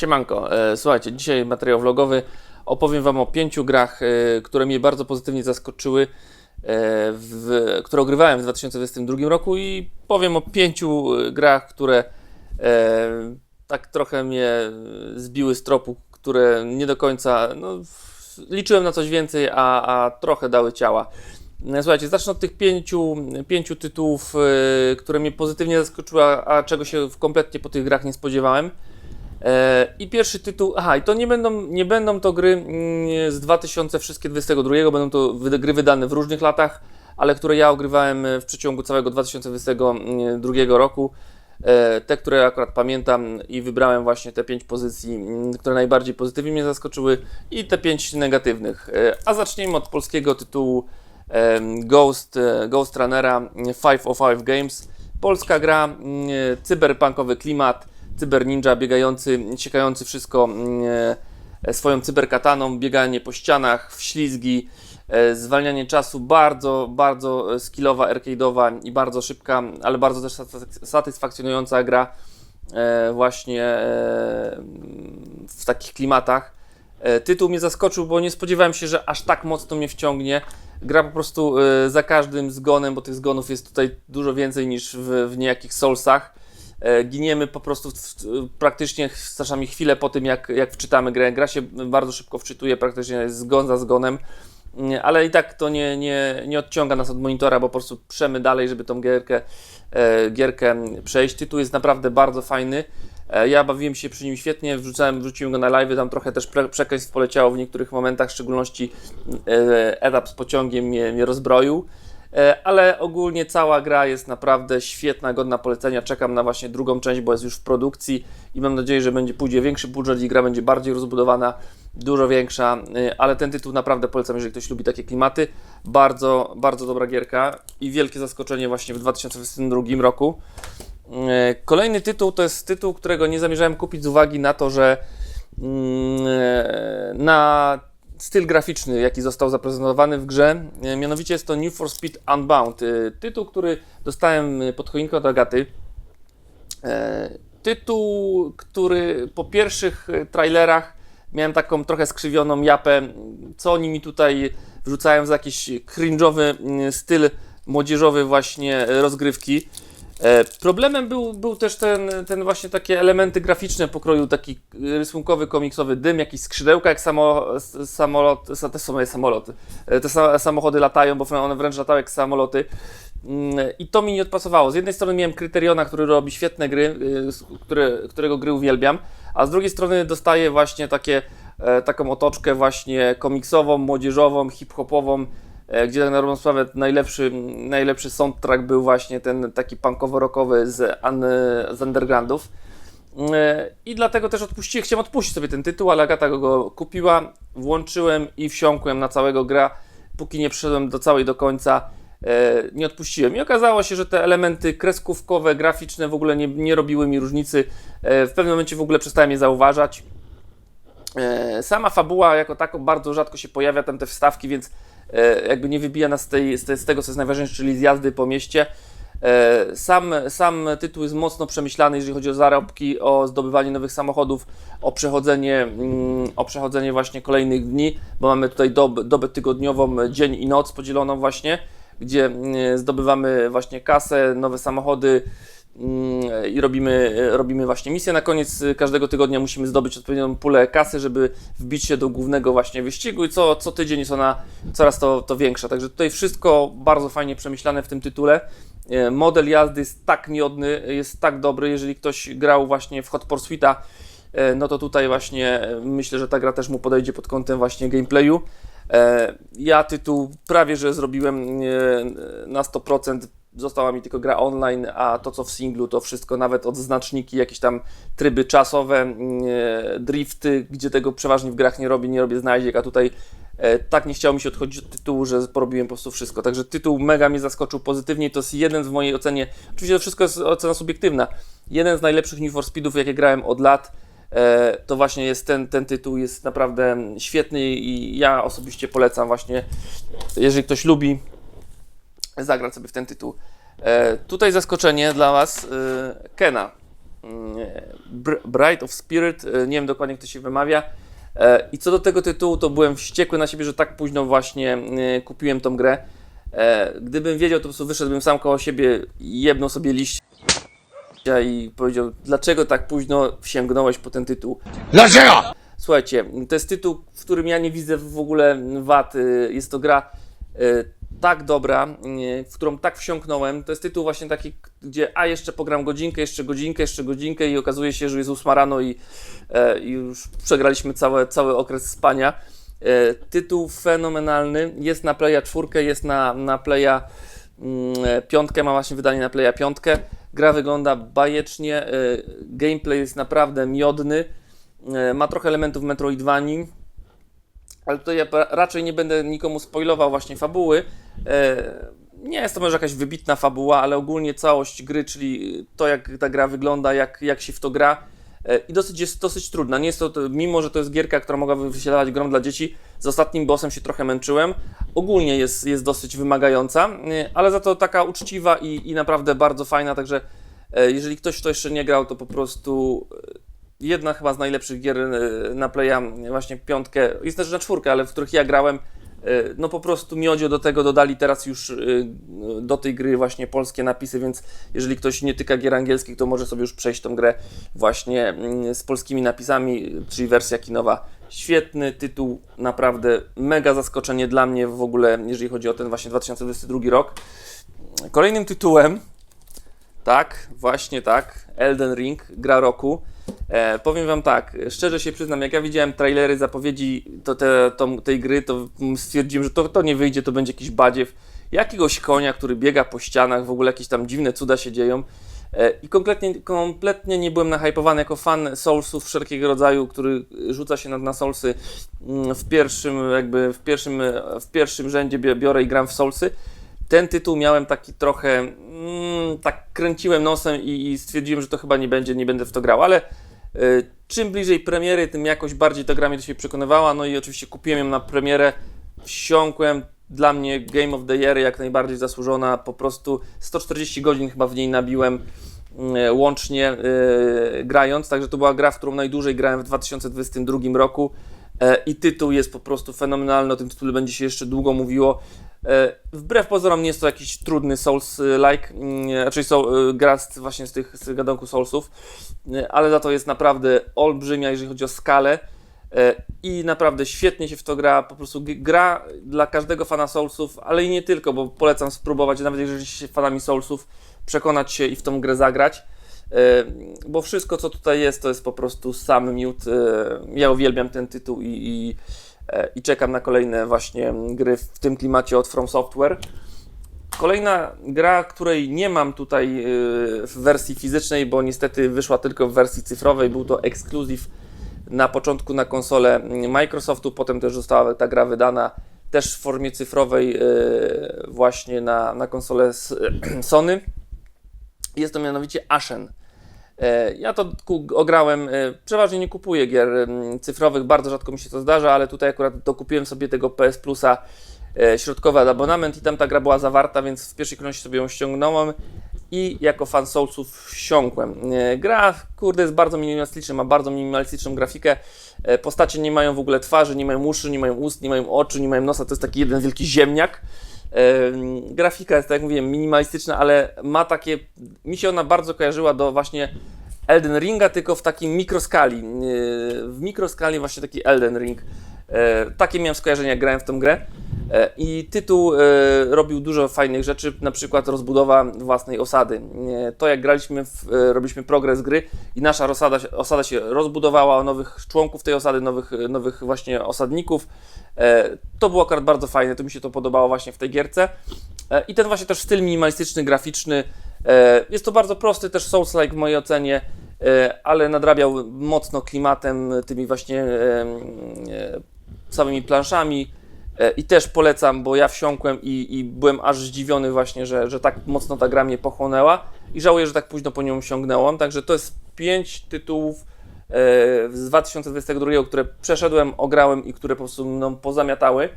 Siemanko, e, słuchajcie, dzisiaj materiał vlogowy. Opowiem Wam o pięciu grach, e, które mnie bardzo pozytywnie zaskoczyły, e, w, które ogrywałem w 2022 roku i powiem o pięciu grach, które tak trochę mnie zbiły z tropu, które nie do końca, no, liczyłem na coś więcej, a, a trochę dały ciała. Słuchajcie, zacznę od tych pięciu, pięciu tytułów, które mnie pozytywnie zaskoczyły, a, czego się kompletnie po tych grach nie spodziewałem. E, I pierwszy tytuł, aha, i to nie będą, nie będą to gry mm, z 2000 wszystkie 22, będą to gry wydane w różnych latach, ale które ja ogrywałem e, w przeciągu całego 2022 roku. E, Te, które akurat pamiętam i wybrałem właśnie te pięć pozycji, mm, które najbardziej pozytywnie mnie zaskoczyły i te pięć negatywnych. A zacznijmy od polskiego tytułu Ghost, Ghost Runnera 505 Games. Polska gra, cyberpunkowy klimat, cyber ninja biegający, siekający wszystko mm, e, swoją cyberkataną, bieganie po ścianach, wślizgi, e, zwalnianie czasu, bardzo, bardzo e, skillowa, arcade'owa i bardzo szybka, ale bardzo też satys- satysfakcjonująca gra właśnie w takich klimatach. Tytuł mnie zaskoczył, bo nie spodziewałem się, że aż tak mocno mnie wciągnie. Gra po prostu za każdym zgonem, bo tych zgonów jest tutaj dużo więcej niż w, w niejakich Soulsach. E, Giniemy po prostu w, w, praktycznie czasami chwilę po tym, jak, jak wczytamy grę. Gra się bardzo szybko wczytuje, praktycznie zgon za zgonem. Nie, Ale i tak to nie, nie, nie odciąga nas od monitora, bo po prostu przemy dalej, żeby tą gierkę, e, gierkę przejść. Tytuł jest naprawdę bardzo fajny. E, Ja bawiłem się przy nim świetnie, wrzucałem, wrzuciłem go na live, tam trochę też pre, przekleństw poleciało w niektórych momentach, w szczególności e, etap z pociągiem mnie, mnie rozbroił. E, Ale ogólnie cała gra jest naprawdę świetna, godna polecenia. Czekam na właśnie drugą część, bo jest już w produkcji i mam nadzieję, że będzie pójdzie większy budżet i gra będzie bardziej rozbudowana, dużo większa. E, Ale ten tytuł naprawdę polecam, jeżeli ktoś lubi takie klimaty. Bardzo, bardzo dobra gierka i wielkie zaskoczenie właśnie w 2022 roku. E, Kolejny tytuł to jest tytuł, którego nie zamierzałem kupić z uwagi na to, że mm, na styl graficzny, jaki został zaprezentowany w grze. E, Mianowicie jest to New for Speed Unbound. E, Tytuł, który dostałem e, pod choinkę od Agaty. Tytuł, który po pierwszych trailerach miałem taką trochę skrzywioną japę, co oni mi tutaj wrzucają za jakiś cringe'owy mm, styl młodzieżowy właśnie rozgrywki. E, Problemem był, był też ten, ten właśnie takie elementy graficzne pokroju, taki rysunkowy, komiksowy dym, jakieś skrzydełka, jak samo, samolot, sa- te są moje samoloty, E, te sa- samochody latają, bo one wręcz latały jak samoloty. Mm, I to mi nie odpasowało. Z jednej strony miałem Kryteriona, który robi świetne gry, y, które, którego gry uwielbiam, a z drugiej strony dostaję właśnie takie, e, taką otoczkę właśnie komiksową, młodzieżową, hip-hopową, gdzie tak na dobrą sprawę najlepszy, najlepszy soundtrack był właśnie ten taki punkowo-rockowy z, z undergroundów. E, I dlatego też odpuściłem, chciałem odpuścić sobie ten tytuł, ale Agata go kupiła, włączyłem i wsiąkłem na całego gra, póki nie przyszedłem do całej do końca, e, nie odpuściłem. I okazało się, że te elementy kreskówkowe, graficzne w ogóle nie, nie robiły mi różnicy. E, w pewnym momencie w ogóle przestałem je zauważać. E, Sama fabuła jako tako bardzo rzadko się pojawia, tam te wstawki, więc e, jakby nie wybija nas z, tej, z, te- z tego, co jest najważniejsze, czyli z jazdy po mieście. E, Sam, sam tytuł jest mocno przemyślany, jeżeli chodzi o zarobki, o zdobywanie nowych samochodów, o przechodzenie, mm, o przechodzenie właśnie kolejnych dni, bo mamy tutaj dob, dobę tygodniową, dzień i noc podzieloną właśnie, gdzie mm, zdobywamy właśnie kasę, nowe samochody, i robimy, robimy właśnie misję. Na koniec każdego tygodnia musimy zdobyć odpowiednią pulę kasy, żeby wbić się do głównego właśnie wyścigu i co, co tydzień jest ona coraz to, to większa. Także tutaj wszystko bardzo fajnie przemyślane w tym tytule. E, Model jazdy jest tak miodny, jest tak dobry, jeżeli ktoś grał właśnie w Hot Pursuit'a, e, no to tutaj właśnie e, myślę, że ta gra też mu podejdzie pod kątem właśnie gameplayu. Ja tytuł prawie, że zrobiłem na 100%. Została mi tylko gra online, a to co w singlu to wszystko, nawet odznaczniki, jakieś tam tryby czasowe, mm, e, drifty, gdzie tego przeważnie w grach nie robię, nie robię znajdziek, a tutaj e, tak nie chciało mi się odchodzić od tytułu, że porobiłem po prostu wszystko. Także tytuł mega mnie zaskoczył pozytywnie to jest jeden w mojej ocenie, oczywiście to wszystko jest ocena subiektywna, jeden z najlepszych New for Speedów, jakie grałem od lat. E, to właśnie jest ten, ten tytuł, jest naprawdę świetny i ja osobiście polecam właśnie, jeżeli ktoś lubi, zagrać sobie w ten tytuł. E, tutaj zaskoczenie dla Was, e, Kena. mm, Br- Bright of Spirit, e, nie wiem dokładnie jak to się wymawia. E, I co do tego tytułu, to byłem wściekły na siebie, że tak późno właśnie e, kupiłem tą grę. E, Gdybym wiedział, to po prostu wyszedłbym sam koło siebie i jebnął sobie liść i powiedział, dlaczego tak późno sięgnąłeś po ten tytuł. Dlaczego? Słuchajcie, to jest tytuł, w którym ja nie widzę w ogóle wad. Y, Jest to gra y, tak dobra, w którą tak wsiąknąłem. To jest tytuł właśnie taki, gdzie a jeszcze pogram godzinkę, jeszcze godzinkę, jeszcze godzinkę i okazuje się, że jest 8 rano i, e, i już przegraliśmy całe, cały okres spania. E, Tytuł fenomenalny, jest na Playa 4, jest na, na Playa mm, e, ma właśnie wydanie na Playa piątkę. Gra wygląda bajecznie, e, gameplay jest naprawdę miodny. E, Ma trochę elementów Metroidvanii, ale tutaj ja raczej nie będę nikomu spoilował właśnie fabuły. E, Nie jest to może jakaś wybitna fabuła, ale ogólnie całość gry, czyli to jak ta gra wygląda, jak, jak się w to gra e, i dosyć jest dosyć trudna. Nie jest to, mimo że to jest gierka, która mogłaby wysiadać grą dla dzieci, z ostatnim bossem się trochę męczyłem. Ogólnie jest, jest dosyć wymagająca, e, ale za to taka uczciwa i, i naprawdę bardzo fajna, także jeżeli ktoś w to jeszcze nie grał, to po prostu jedna chyba z najlepszych gier e, na Playa, właśnie piątkę, jest też na czwórkę, ale w których ja grałem, e, no po prostu miodzio do tego dodali teraz już e, do tej gry właśnie polskie napisy, więc jeżeli ktoś nie tyka gier angielskich, to może sobie już przejść tą grę właśnie mm, z polskimi napisami, czyli wersja kinowa. Świetny tytuł, naprawdę mega zaskoczenie dla mnie w ogóle, jeżeli chodzi o ten właśnie 2022 rok. Kolejnym tytułem tak, właśnie tak. Elden Ring, gra roku. E, powiem Wam tak, szczerze się przyznam, jak ja widziałem trailery, zapowiedzi to te, to, tej gry, to stwierdziłem, że to, to nie wyjdzie, to będzie jakiś badziew. Jakiegoś konia, który biega po ścianach, w ogóle jakieś tam dziwne cuda się dzieją. E, I kompletnie, kompletnie nie byłem nahypowany jako fan Soulsów wszelkiego rodzaju, który rzuca się na, na Soulsy mm, w pierwszym, jakby w pierwszym, w pierwszym rzędzie bi- biorę i gram w Soulsy ten tytuł miałem taki trochę, mm, tak kręciłem nosem i, i stwierdziłem, że to chyba nie będzie, nie będę w to grał, ale czym bliżej premiery, tym jakoś bardziej ta gra mnie do siebie przekonywała, no i oczywiście kupiłem ją na premierę, wsiąkłem, dla mnie Game of the Year jak najbardziej zasłużona, po prostu 140 godzin chyba w niej nabiłem y, łącznie y, grając, także to była gra, w którą najdłużej grałem w 2022 roku. I tytuł jest po prostu fenomenalny, o tym tytule będzie się jeszcze długo mówiło. E, Wbrew pozorom nie jest to jakiś trudny Souls-like, mm, raczej so, e, gra z, właśnie z tych z Soulsów, e, ale za to jest naprawdę olbrzymia, jeżeli chodzi o skalę i naprawdę świetnie się w to gra, po prostu gra dla każdego fana Soulsów, ale i nie tylko, bo polecam spróbować, nawet jeżeli jesteście fanami Soulsów, przekonać się i w tą grę zagrać. Bo wszystko, co tutaj jest, to jest po prostu sam miód. Ja uwielbiam ten tytuł i, i, i czekam na kolejne właśnie gry w tym klimacie od From Software. Kolejna gra, której nie mam tutaj e, w wersji fizycznej, bo niestety wyszła tylko w wersji cyfrowej, był to ekskluzyw na początku na konsolę Microsoftu, potem też została ta gra wydana też w formie cyfrowej e, właśnie na, na konsolę Sony. Jest to mianowicie Ashen. E, Ja to ograłem, e, przeważnie nie kupuję gier cyfrowych, bardzo rzadko mi się to zdarza, ale tutaj akurat dokupiłem sobie tego PS Plusa e, środkowy abonament i tam ta gra była zawarta, więc w pierwszej kolejności sobie ją ściągnąłem i jako fan Soulsów wsiąkłem. Gra, kurde, jest bardzo minimalistyczna, ma bardzo minimalistyczną grafikę. Postacie nie mają w ogóle twarzy, nie mają uszy, nie mają ust, nie mają oczu, nie mają nosa, to jest taki jeden wielki ziemniak. Grafika jest, tak jak mówiłem, minimalistyczna, ale ma takie. Mi się ona bardzo kojarzyła do właśnie Elden Ringa, tylko w takim mikroskali. W mikroskali właśnie taki Elden Ring. E, Takie miałem skojarzenia, jak grałem w tę grę. E, I tytuł e, robił dużo fajnych rzeczy, na przykład rozbudowa własnej osady. To jak graliśmy, w, robiliśmy progres gry i nasza osada, osada się rozbudowała nowych członków tej osady, nowych, nowych właśnie osadników. E, To było akurat bardzo fajne, to mi się to podobało właśnie w tej gierce. E, I ten właśnie też styl minimalistyczny, graficzny. e, Jest to bardzo prosty też Souls-like w mojej ocenie, ale nadrabiał mocno klimatem, tymi właśnie samymi planszami. I też polecam, bo ja wsiąkłem i, i byłem aż zdziwiony właśnie, że, że tak mocno ta gra mnie pochłonęła i żałuję, że tak późno po nią sięgnąłem. Także to jest pięć tytułów z 2022, które przeszedłem, ograłem i które po prostu mną pozamiatały.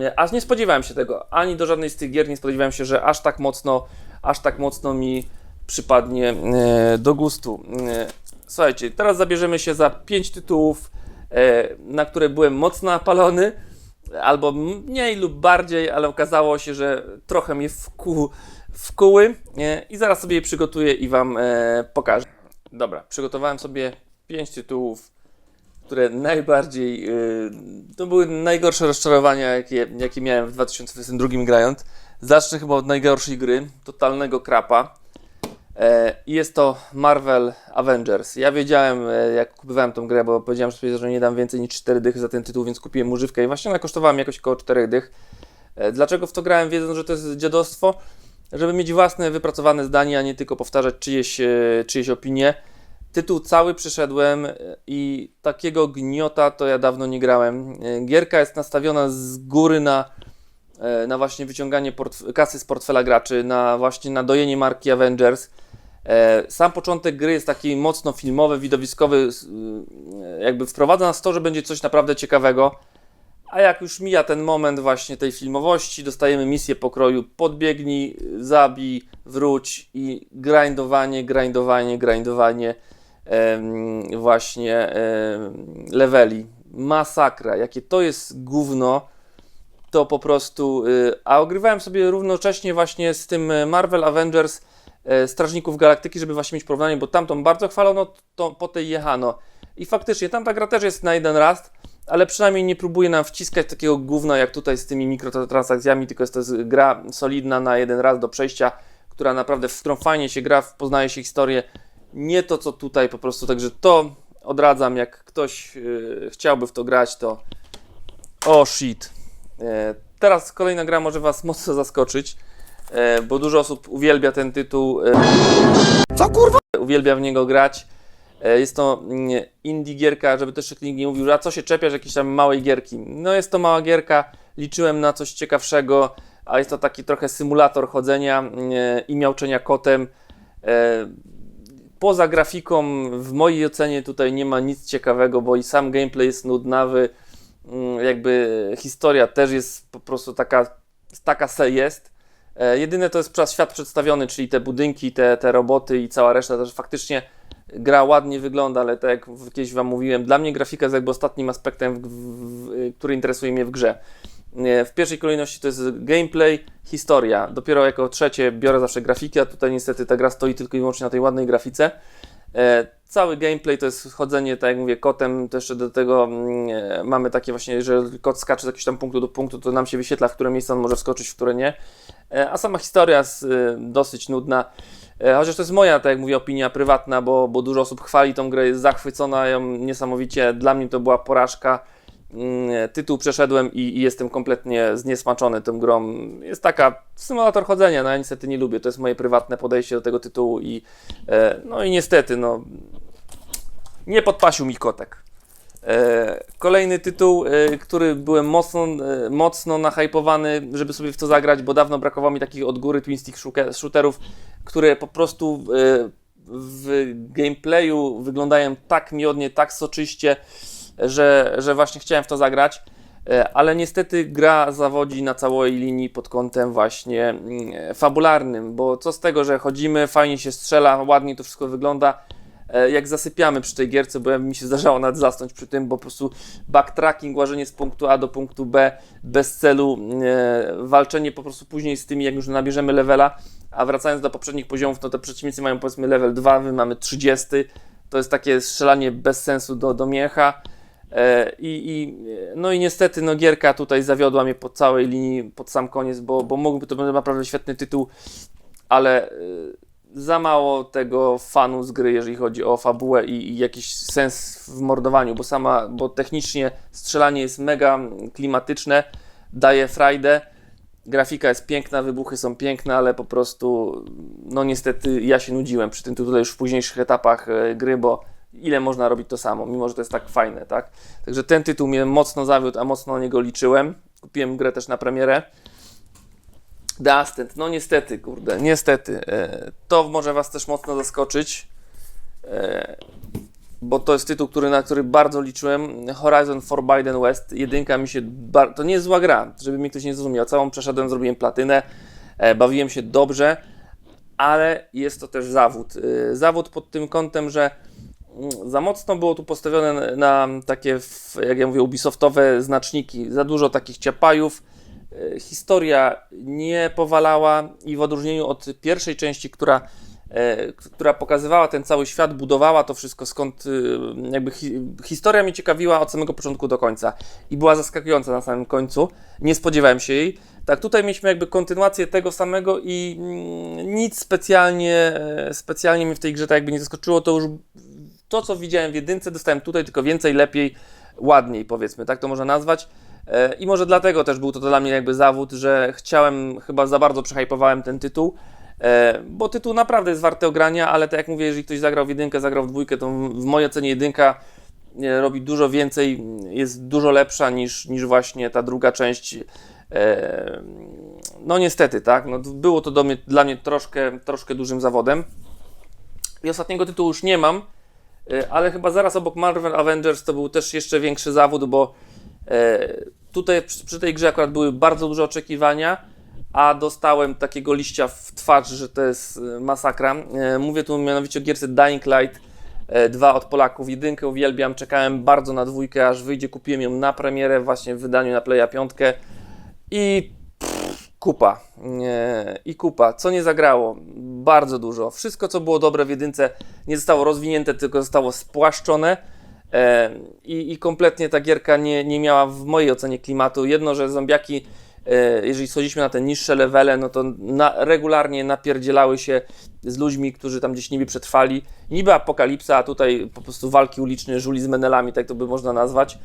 E, Aż nie spodziewałem się tego, ani do żadnej z tych gier nie spodziewałem się, że aż tak mocno, aż tak mocno mi przypadnie e, do gustu. E, Słuchajcie, teraz zabierzemy się za pięć tytułów, e, na które byłem mocno napalony, albo mniej lub bardziej, ale okazało się, że trochę mnie wku, wkuły e, i zaraz sobie je przygotuję i Wam e, pokażę. Dobra, przygotowałem sobie pięć tytułów, które najbardziej, y, to były najgorsze rozczarowania, jakie, jakie miałem w 2022 grając. Zacznę chyba od najgorszej gry, totalnego krapa. E, I jest to Marvel Avengers. Ja wiedziałem, e, jak kupowałem tą grę, bo powiedziałem sobie, że nie dam więcej niż 4 dychy za ten tytuł, więc kupiłem używkę i właśnie ona kosztowała mi jakoś około 4 dych. E, Dlaczego w to grałem, wiedząc, że to jest dziadostwo? Żeby mieć własne, wypracowane zdanie, a nie tylko powtarzać czyjeś, czyjeś opinie. Tytuł cały przeszedłem e, i takiego gniota to ja dawno nie grałem. E, Gierka jest nastawiona z góry na, e, na właśnie wyciąganie kasy z portfela graczy, na właśnie na dojenie marki Avengers. Sam początek gry jest taki mocno filmowy, widowiskowy, e, jakby wprowadza nas to, że będzie coś naprawdę ciekawego. A jak już mija ten moment właśnie tej filmowości, dostajemy misję pokroju podbiegnij, zabij, wróć i grindowanie, grindowanie, grindowanie właśnie leveli. Masakra, jakie to jest gówno, to po prostu... Y, a ogrywałem sobie równocześnie właśnie z tym e, Marvel Avengers e, Strażników Galaktyki, żeby właśnie mieć porównanie, bo tamtą bardzo chwalono, to po tej jechano. I faktycznie, tamta gra też jest na jeden raz, ale przynajmniej nie próbuje nam wciskać takiego gówna jak tutaj z tymi mikrotransakcjami, tylko jest to gra solidna na jeden raz do przejścia, która naprawdę, w którą fajnie się gra, poznaje się historię. Nie to, co tutaj po prostu, także to odradzam, jak ktoś yy, chciałby w to grać, to o shit. E, teraz kolejna gra może Was mocno zaskoczyć, e, bo dużo osób uwielbia ten tytuł. E, Co kurwa? uwielbia w niego grać. Jest to mm, indie gierka, żeby też nikt nie mówił, a co się czepiasz jakiejś tam małej gierki. No jest to mała gierka, liczyłem na coś ciekawszego, a jest to taki trochę symulator chodzenia mm, i miauczenia kotem. Poza grafiką, w mojej ocenie tutaj nie ma nic ciekawego, bo i sam gameplay jest nudnawy, mm, jakby historia też jest po prostu taka, taka se jest. E, Jedyne to jest przez świat przedstawiony, czyli te budynki, te, te roboty i cała reszta, też faktycznie gra ładnie wygląda, ale tak jak w- kiedyś Wam mówiłem, dla mnie grafika jest jakby ostatnim aspektem, w, w, który interesuje mnie w grze. W pierwszej kolejności to jest gameplay, historia. Dopiero jako trzecie biorę zawsze grafiki, a tutaj niestety ta gra stoi tylko i wyłącznie na tej ładnej grafice. E, cały gameplay to jest chodzenie, tak jak mówię, kotem. Jeszcze do tego mm, e, mamy takie właśnie, że kot skacze z jakiegoś tam punktu do punktu, to nam się wyświetla, w które miejsce on może wskoczyć, w które nie. E, a sama historia jest dosyć nudna. Chociaż to jest moja, tak jak mówię, opinia prywatna, bo, bo dużo osób chwali tą grę, jest zachwycona ją niesamowicie. Dla mnie to była porażka. Mm, Tytuł przeszedłem i, i jestem kompletnie zniesmaczony tą grą. Jest taka symulator chodzenia, no ja niestety nie lubię. To jest moje prywatne podejście do tego tytułu i e, no i niestety, no nie podpasił mi kotek. E, Kolejny tytuł, e, który byłem mocno, e, mocno nahypowany, żeby sobie w to zagrać, bo dawno brakowało mi takich od góry twin stick shooterów, które po prostu e, w gameplayu wyglądają tak miodnie, tak soczyście, że, że właśnie chciałem w to zagrać. E, Ale niestety gra zawodzi na całej linii pod kątem właśnie mm, fabularnym, bo co z tego, że chodzimy, fajnie się strzela, ładnie to wszystko wygląda, e, jak zasypiamy przy tej gierce, bo mi się zdarzało nawet zasnąć przy tym, bo po prostu backtracking, łażenie z punktu A do punktu B bez celu, e, walczenie po prostu później z tymi, jak już nabierzemy levela, a wracając do poprzednich poziomów, no to przeciwnicy mają powiedzmy level 2, my mamy 30, to jest takie strzelanie bez sensu do, do miecha. E, I, i, no i niestety no, gierka tutaj zawiodła mnie po całej linii, pod sam koniec, bo, bo mógłby to być naprawdę świetny tytuł, ale e, za mało tego fanu z gry, jeżeli chodzi o fabułę i, i jakiś sens w mordowaniu, bo sama, bo technicznie strzelanie jest mega klimatyczne, daje frajdę, grafika jest piękna, wybuchy są piękne, ale po prostu, no niestety ja się nudziłem przy tym tutaj już w późniejszych etapach e, gry, bo ile można robić to samo, mimo że to jest tak fajne, tak? Także ten tytuł mnie mocno zawiódł, a mocno na niego liczyłem. Kupiłem grę też na premierę. The Ascent, no niestety, kurde, niestety. E, to może Was też mocno zaskoczyć, e, bo to jest tytuł, który, na który bardzo liczyłem. Horizon Forbidden West, jedynka mi się, bar- to nie jest zła gra, żeby mi ktoś nie zrozumiał. Całą przeszedłem, zrobiłem platynę, e, bawiłem się dobrze, ale jest to też zawód. Zawód pod tym kątem, że za mocno było tu postawione na takie, jak ja mówię, ubisoftowe znaczniki. Za dużo takich ciapajów. Y, Historia nie powalała i w odróżnieniu od pierwszej części, która, e, która pokazywała ten cały świat, budowała to wszystko, skąd y, jakby hi, historia mnie ciekawiła od samego początku do końca i była zaskakująca na samym końcu. Nie spodziewałem się jej. Tak, tutaj mieliśmy jakby kontynuację tego samego i mm, nic specjalnie, e, specjalnie mnie w tej grze tak jakby nie zaskoczyło. To już to, co widziałem w jedynce, dostałem tutaj tylko więcej, lepiej, ładniej powiedzmy, tak to można nazwać. E, I może dlatego też był to dla mnie jakby zawód, że chciałem, chyba za bardzo przehypowałem ten tytuł, e, bo tytuł naprawdę jest warty ogrania, ale tak jak mówię, jeżeli ktoś zagrał w jedynkę, zagrał w dwójkę, to w mojej ocenie jedynka e, robi dużo więcej, jest dużo lepsza niż, niż właśnie ta druga część. No niestety, tak, no, było to do mnie, dla mnie troszkę, troszkę dużym zawodem. I ostatniego tytułu już nie mam, ale chyba zaraz obok Marvel Avengers to był też jeszcze większy zawód, bo e, tutaj przy, tej grze akurat były bardzo duże oczekiwania, a dostałem takiego liścia w twarz, że to jest e, masakra. E, Mówię tu mianowicie o gierce Dying Light 2 od Polaków. Jedynkę uwielbiam, czekałem bardzo na dwójkę, aż wyjdzie, kupiłem ją na premierę właśnie w wydaniu na Playa 5 i kupa. I kupa. Co nie zagrało? Bardzo dużo. Wszystko, co było dobre w jedynce, nie zostało rozwinięte, tylko zostało spłaszczone. E, i, I kompletnie ta gierka nie, nie miała w mojej ocenie klimatu. Jedno, że zombiaki, jeżeli schodziliśmy na te niższe levele, no to na, regularnie napierdzielały się z ludźmi, którzy tam gdzieś niby przetrwali. Niby apokalipsa, a tutaj po prostu walki uliczne, żuli z menelami, tak to by można nazwać.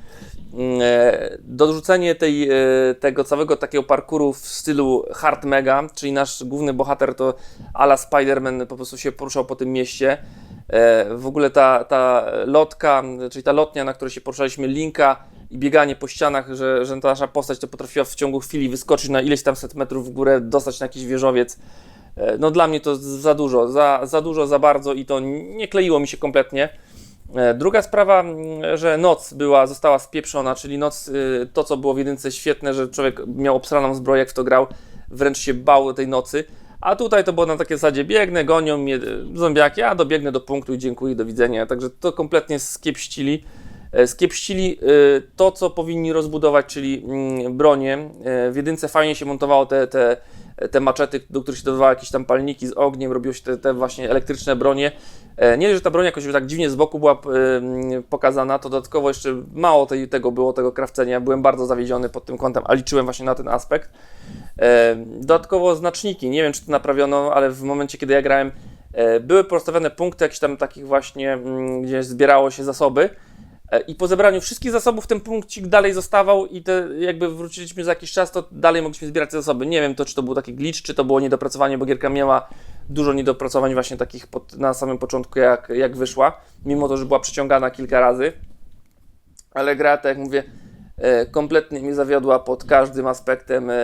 Mm, e, Dorzucenie tej, e, tego całego takiego parkouru w stylu Hard Mega, czyli nasz główny bohater to ala Spider-Man po prostu się poruszał po tym mieście. E, W ogóle ta, ta lotka, czyli ta lotnia, na której się poruszaliśmy, linka i bieganie po ścianach, że, że ta nasza postać to potrafiła w ciągu chwili wyskoczyć na ileś tam set metrów w górę, dostać na jakiś wieżowiec. E, No dla mnie to za dużo, za, za dużo, za bardzo i to nie kleiło mi się kompletnie. E, Druga sprawa, że noc była, została spieprzona, czyli noc, y, to co było w jedynce świetne, że człowiek miał obsraną zbroję, jak w to grał, wręcz się bał tej nocy. A tutaj to było na takiej zasadzie, biegnę, gonią mnie y, zombiaki, a dobiegnę do punktu i dziękuję, do widzenia. Także to kompletnie skiepścili. E, Skiepścili y, to, co powinni rozbudować, czyli mm, bronię. E, W jedynce fajnie się montowało te, te, te maczety, do których się dodawało jakieś tam palniki z ogniem, robiło się te, te właśnie elektryczne bronie. E, Nie, że ta broń jakoś tak dziwnie z boku była pokazana, to dodatkowo jeszcze mało tej, tego było, tego krawcenia. Byłem bardzo zawiedziony pod tym kątem, a liczyłem właśnie na ten aspekt. E, Dodatkowo znaczniki, nie wiem czy to naprawiono, ale w momencie kiedy ja grałem, e, były postawione punkty jakichś tam takich właśnie, mm, gdzie zbierało się zasoby. E, I po zebraniu wszystkich zasobów ten punkcik dalej zostawał i te, jakby wróciliśmy za jakiś czas, to dalej mogliśmy zbierać te zasoby. Nie wiem to, czy to był taki glitch, czy to było niedopracowanie, bo gierka miała dużo niedopracowań właśnie takich pod, na samym początku, jak, jak wyszła, mimo to, że była przeciągana kilka razy. Ale gra, tak jak mówię, e, kompletnie mnie zawiodła pod każdym aspektem, e,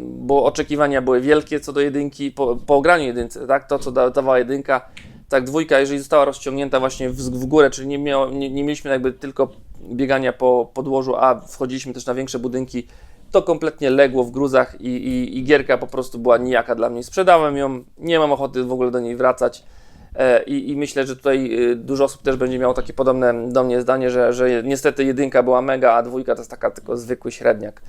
bo oczekiwania były wielkie co do jedynki, po, po ograniu jedynce, tak, to co da, dawała jedynka, tak dwójka, jeżeli została rozciągnięta właśnie w, w górę, czyli nie, miało, nie, nie mieliśmy jakby tylko biegania po podłożu, a wchodziliśmy też na większe budynki, to kompletnie legło w gruzach i, i, i gierka po prostu była nijaka dla mnie. Sprzedałem ją, nie mam ochoty w ogóle do niej wracać. E, I, I myślę, że tutaj y, dużo osób też będzie miało takie podobne do mnie zdanie, że, że niestety jedynka była mega, a dwójka to jest taka tylko zwykły średniak.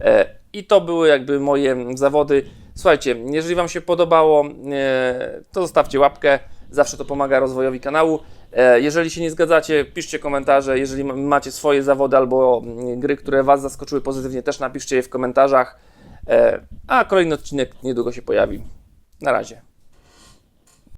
E, I to były jakby moje zawody. Słuchajcie, jeżeli Wam się podobało, e, to zostawcie łapkę, zawsze to pomaga rozwojowi kanału. E, Jeżeli się nie zgadzacie, piszcie komentarze. Jeżeli ma- macie swoje zawody albo mm, gry, które Was zaskoczyły pozytywnie, też napiszcie je w komentarzach. E, A kolejny odcinek niedługo się pojawi. Na razie.